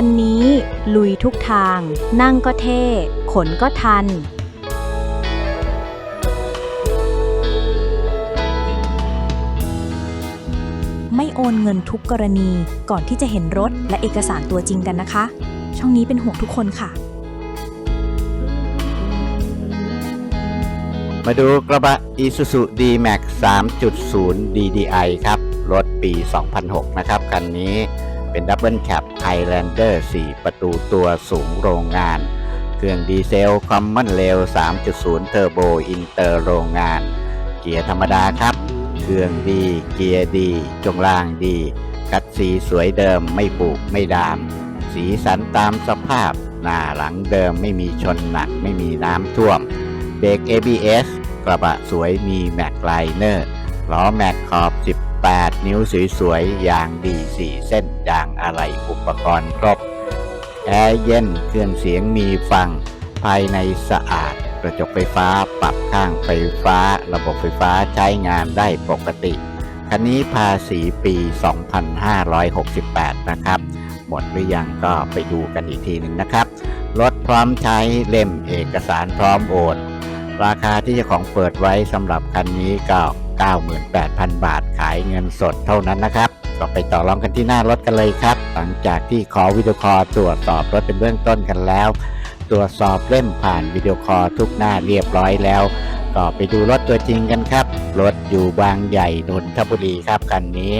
คันนี้ ลุยทุกทาง นั่งก็เท่ ขนก็ทัน ไม่โอนเงินทุกกรณีก่อนที่จะเห็นรถและเอกสารตัวจริงกันนะคะ ช่องนี้เป็นห่วงทุกคนค่ะ มาดูกระบะ Isuzu D-Max 3.0 DDI ครับ รถปี 2006 นะครับ คันนี้ เป็นดับเบิลแคป Highlander 4ประตูตัวสูงโรงงาน เครื่องดีเซล Common Rail 3.0 Turbo Inter โรงงาน เกียร์ธรรมดาครับ เครื่องดี เกียร์ดี จงล่างดีกัดสีสวยเดิมไม่ปุไม่ดาม สีสันตามสภาพ หน้าหลังเดิมไม่มีชนหนักไม่มีน้ำท่วม เบรก ABS กระบะสวยมีแม็กไลเนอร์ล้อแม็กขอบ 8 นิ้วสวยๆยางดี 4 เส้นยางอะไรอุปกรณ์ครบ แอร์เย็นเครื่องเสียงมีฟัง ภายในสะอาด กระจกไฟฟ้าปรับข้างไฟฟ้า ระบบไฟฟ้าใช้งานได้ปกติ คันนี้ภาษีปี 2568 นะครับ หมดหรือยังก็ไปดูกันอีกทีหนึ่งนะครับ รถพร้อมใช้เล่มเอกสารพร้อมโอน ราคาที่เจ้าของเปิดไว้สำหรับคันนี้ก็ 98,000 บาทขายเงินสดเท่านั้นนะครับ ก็ไปต่อรองกันที่หน้ารถกันเลยครับ หลังจากที่ขอวิดีโอคอลตรวจสอบรถเป็นเบื้องต้นกันแล้ว ตรวจสอบเล่มผ่านวิดีโอคอลทุกหน้าเรียบร้อยแล้วก็ไปดูรถตัวจริงกันครับ รถอยู่บางใหญ่นนทบุรีครับคันนี้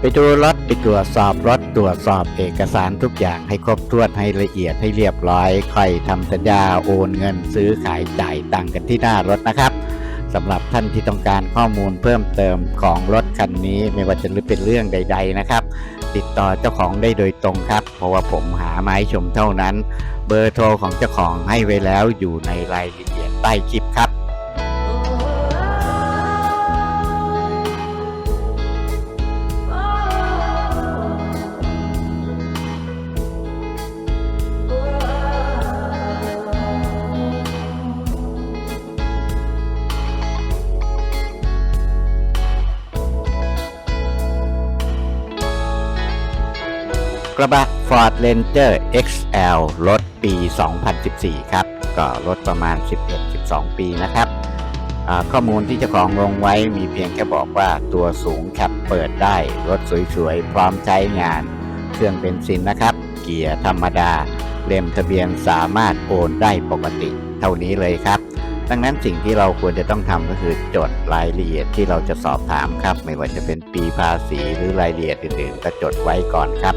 ไปดูรถไปตรวจสอบรถตรวจสอบเอกสารทุกอย่างให้ครบถ้วนให้ละเอียดให้เรียบร้อย ค่อยทำสัญญาโอนเงินซื้อขายจ่ายตังค์กันที่หน้ารถนะครับ สำหรับท่านที่ต้องการข้อมูลเพิ่มเติมของรถคันนี้ไม่ว่าจะเป็นเรื่องใด ๆนะครับ ติดต่อเจ้าของได้โดยตรงครับ เพราะว่าผมหาไม้ชมเท่านั้น เบอร์โทรของเจ้าของให้ไว้แล้วอยู่ในรายละเอียดใต้คลิปครับ ระบะ Ford Ranger XL รถปี 2014 ครับ ก็รถประมาณ 11-12 ปีนะครับ ข้อมูลที่เจ้าของลงไว้มีเพียงแค่บอกว่าตัวสูงแคปเปิดได้ รถสวยๆ พร้อมใช้งาน เครื่องเป็นซินนะครับ เกียร์ธรรมดา เล่มทะเบียนสามารถโอนได้ปกติเท่านี้เลยครับดังนั้นสิ่งที่เราควรจะต้องทำก็คือจดรายละเอียดที่เราจะสอบถามครับ ไม่ว่าจะเป็นปีภาษีหรือรายละเอียดอื่นๆก็จดไว้ก่อนครับ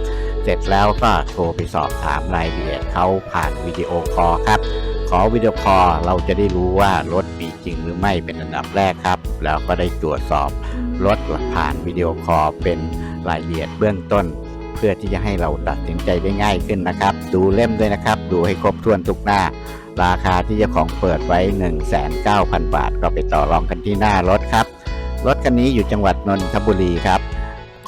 เสร็จแล้วก็โทรไปสอบถามรายละเอียดเขาผ่านวิดีโอคอลครับ ขอวิดีโอคอลเราจะได้รู้ว่ารถมีจริงหรือไม่เป็นอันดับแรกครับ แล้วก็ได้ตรวจสอบรถผ่านวิดีโอคอลเป็นรายละเอียดเบื้องต้น เพื่อที่จะให้เราตัดสินใจได้ง่ายขึ้นนะครับ ดูเล่มด้วยนะครับ ดูให้ครบถ้วนทุกหน้า ราคาที่เจ้าของเปิดไว้ 19,000 บาท ก็ไปต่อรองกันที่หน้ารถครับรถคันนี้อยู่จังหวัดนนทบุรีครับ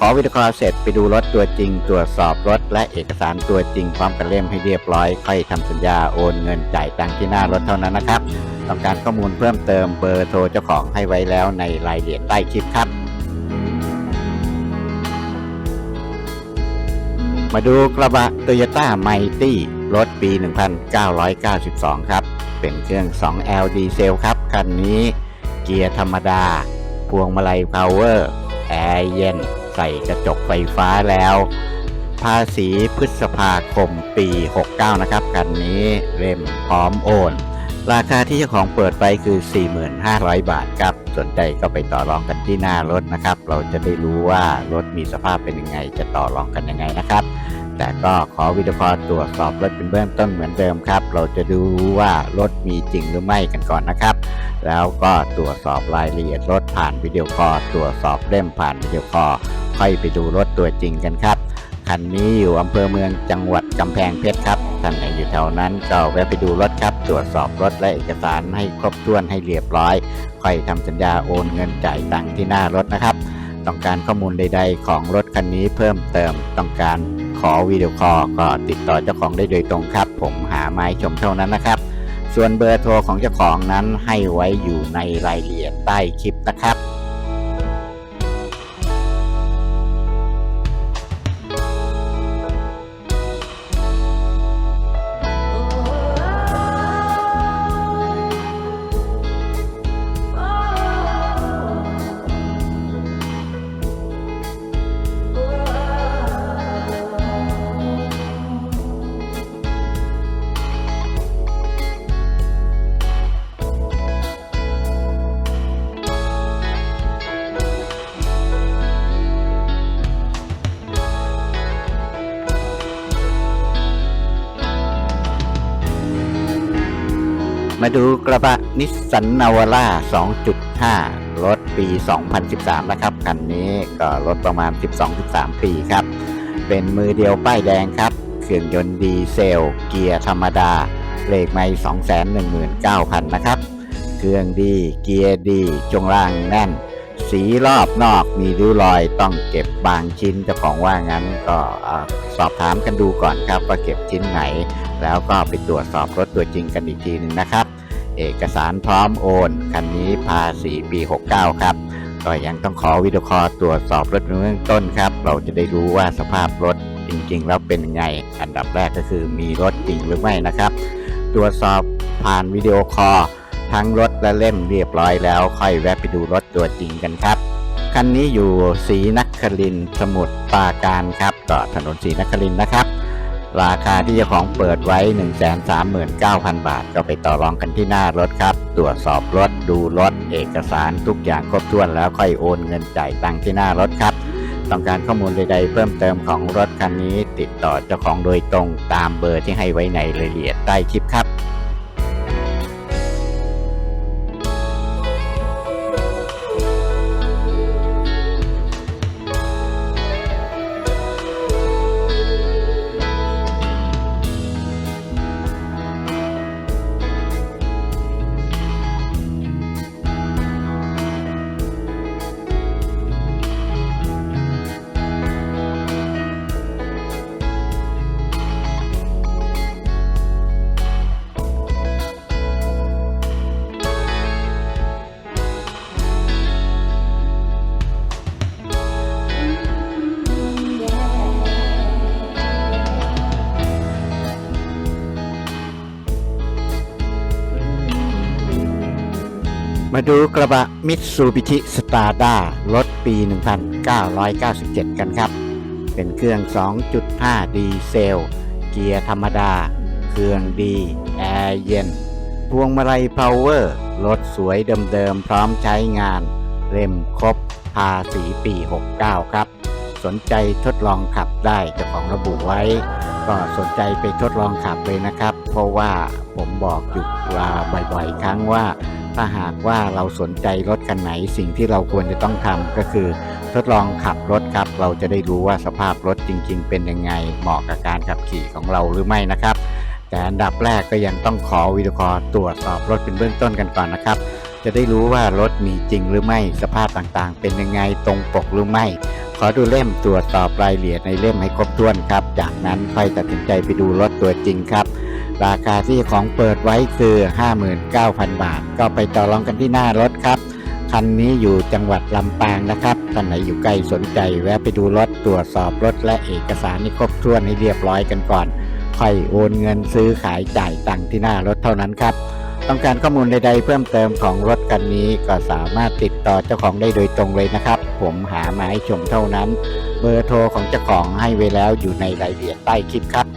ขอวิดีโอคอลเสร็จไปดูรถตัวจริง ตรวจสอบรถและเอกสารตัวจริงพร้อมกับเล่มให้เรียบร้อย ค่อยทำสัญญาโอนเงินจ่ายตังค์ที่หน้ารถเท่านั้นนะครับ ต้องการข้อมูลเพิ่มเติมเบอร์โทรเจ้าของให้ไว้แล้วในรายละเอียดใต้คลิปครับ มาดูกระบะ Toyota m i g h t y รถปี 1992 ครับ เป็นเครื่อง 2L ดีเซลครับ คันนี้เกียร์ธรรมดา พวงมาลัยพาวเวอร์ แอร์เย็น ใส่กระจกไฟฟ้าแล้ว ภาษีพฤษภาคมปี 69 นะครับคันนี้เล่มพร้อมโอน ราคาที่เจ้าของเปิดไปคือ 45,000 บาทครับ สนใจก็ไปต่อรองกันที่หน้ารถนะครับ เราจะได้รู้ว่ารถมีสภาพเป็นยังไง จะต่อรองกันยังไงนะครับแต่ก็ขอวิดีโอคอลตรวจสอบรถเป็นเบื้องต้นเหมือนเดิมครับ เราจะดูว่ารถมีจริงหรือไม่กันก่อนนะครับ แล้วก็ตรวจสอบรายละเอียดรถผ่านวิดีโอคอลตรวจสอบเล่มผ่านวิดีโอคอล ค่อยไปดูรถตัวจริงกันครับ คันนี้อยู่อำเภอเมืองจังหวัดกำแพงเพชรครับท่านไหนอยู่แถวนั้นก็แวะไปดูรถครับ ตรวจสอบรถและเอกสารให้ครบถ้วนให้เรียบร้อย ค่อยทำสัญญาโอนเงินจ่ายตังค์ที่หน้ารถนะครับ ต้องการข้อมูลใด ๆ ของรถคันนี้เพิ่มเติมต้องการขอวิดีโอคอลก็ติดต่อเจ้าของได้โดยตรงครับ ผมหาไม้ชมเท่านั้นนะครับ ส่วนเบอร์โทรของเจ้าของนั้นให้ไว้อยู่ในรายละเอียดใต้คลิปนะครับ มาดูกระบะนิสสันนาวาร่า 2.5 รถปี 2013 นะครับ คันนี้ก็รถประมาณ 12-13 ปีครับ เป็นมือเดียวป้ายแดงครับ เครื่องยนต์ดีเซล เกียร์ธรรมดาเลขไม่219,000 นะครับ เครื่องดี เกียร์ดี จงล่างแน่น สีรอบนอกมีริ้วรอยต้องเก็บบางชิ้นเจ้าของว่างั้นก็สอบถามกันดูก่อนครับว่าเก็บชิ้นไหนแล้วก็ไปตรวจสอบรถตัวจริงกันอีกทีหนึ่งนะครับ เอกสารพร้อมโอน คันนี้ภาษีปี 69 ครับ ก็ยังต้องขอวิดีโอคอลตรวจสอบรถเบื้องต้นครับ เราจะได้รู้ว่าสภาพรถจริงๆ แล้วเป็นไง อันดับแรกก็คือมีรถจริงหรือไม่นะครับ ตรวจสอบผ่านวิดีโอคอลทั้งรถและเล่มเรียบร้อยแล้ว ค่อยแวะไปดูรถตัวจริงกันครับคันนี้อยู่ศรีนครินสมุทรปราการครับก็ถนนศรีนครินนะครับ ราคาที่เจ้าของเปิดไว้ 139,000 บาท ก็ไปต่อรองกันที่หน้ารถครับ ตรวจสอบรถดูรถเอกสารทุกอย่างครบถ้วนแล้วค่อยโอนเงินจ่ายตังค์ที่หน้ารถครับ ต้องการข้อมูลใดๆ เพิ่มเติมของรถคันนี้ ติดต่อเจ้าของโดยตรงตามเบอร์ที่ให้ไว้ในรายละเอียดใต้คลิปครับ มาดูกระบะมิตซูบิชิสตาร์ด้ารถปี 1997 กันครับ เป็นเครื่อง 2.5 ดีเซล เกียร์ธรรมดา เครื่องดี แอร์เย็น พวงมาลัยพาวเวอร์ รถสวยเดิมๆ พร้อมใช้งาน เล่มครบภาษีปี 69 ครับ สนใจทดลองขับได้เจ้าของระบุไว้ ก็สนใจไปทดลองขับเลยนะครับ เพราะว่าผมบอกอยู่ลาบ่อยๆ ครั้งว่า ถ้าหากว่าเราสนใจรถคันไหนสิ่งที่เราควรจะต้องทำก็คือ ทดลองขับรถครับ เราจะได้รู้ว่าสภาพรถจริง ๆ เป็นยังไงเหมาะกับการขับขี่ของเราหรือไม่นะครับ แต่อันดับแรกก็ยังต้องขอวิดีโอคอลตรวจสอบรถเป็นเบื้องต้นกันก่อนนะครับ จะได้รู้ว่ารถมีจริงหรือไม่สภาพต่างๆ เป็นยังไงตรงปกหรือไม่ ขอดูเล่มตรวจสอบรายละเอียดในเล่มให้ครบถ้วนครับ จากนั้นค่อยตัดสินใจไปดูรถตัวจริงครับ ราคาที่เจ้าของเปิดไว้คือ 59,000 บาท ก็ไปต่อรองกันที่หน้ารถครับ คันนี้อยู่จังหวัดลำปางนะครับท่านไหนอยู่ใกล้สนใจ แวะไปดูรถตรวจสอบรถและเอกสารให้ครบถ้วนให้เรียบร้อยกันก่อน ค่อยโอนเงินซื้อขายจ่ายตังที่หน้ารถเท่านั้นครับ ต้องการข้อมูลใดๆ เพิ่มเติมของรถคันนี้ก็สามารถติดต่อเจ้าของได้โดยตรงเลยนะครับ ผมหามาให้ชมเท่านั้น เบอร์โทรของเจ้าของให้ไว้แล้วอยู่ในรายละเอียดใต้คลิปครับ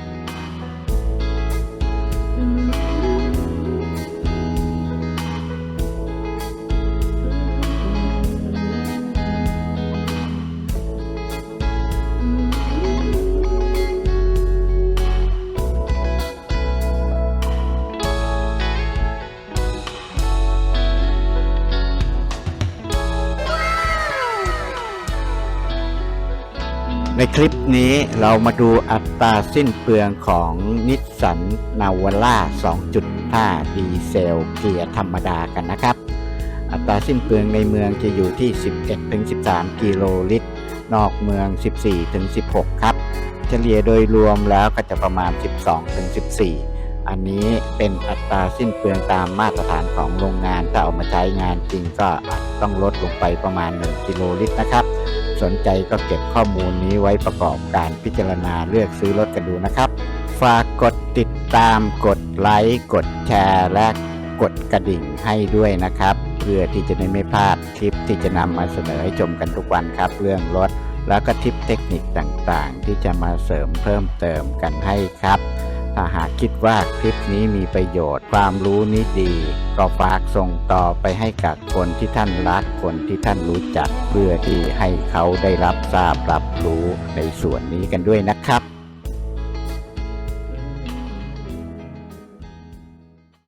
ในคลิปนี้เรามาดูอัตราสิ้นเปลืองของนิสสันนาวาร่า 2.5 ดีเซลเกียร์ธรรมดากันนะครับ อัตราสิ้นเปลืองในเมืองจะอยู่ที่ 11-13 กิโลลิตร นอกเมือง 14-16 ครับ เฉลี่ยโดยรวมแล้วก็จะประมาณ 12-14 อันนี้เป็นอัตราสิ้นเปลืองตามมาตรฐานของโรงงาน ถ้าเอามาใช้งานจริงก็อาจต้องลดลงไปประมาณ 1 กิโลลิตรนะครับ สนใจก็เก็บข้อมูลนี้ไว้ประกอบการพิจารณาเลือกซื้อรถกันดูนะครับ ฝากกดติดตามกดไลค์กดแชร์และกดกระดิ่งให้ด้วยนะครับ เพื่อที่จะได้ไม่พลาดคลิปที่จะนำมาเสนอให้ชมกันทุกวันครับ เรื่องรถแล้วก็ทิปเทคนิคต่างๆ ที่จะมาเสริมเพิ่มเติมกันให้ครับ ถ้าหากคิดว่าคลิปนี้มีประโยชน์ความรู้นี้ดี ก็ฝากส่งต่อไปให้กับคนที่ท่านรักคนที่ท่านรู้จัก เพื่อที่ให้เขาได้รับทราบรับรู้ในส่วนนี้กันด้วยนะครับ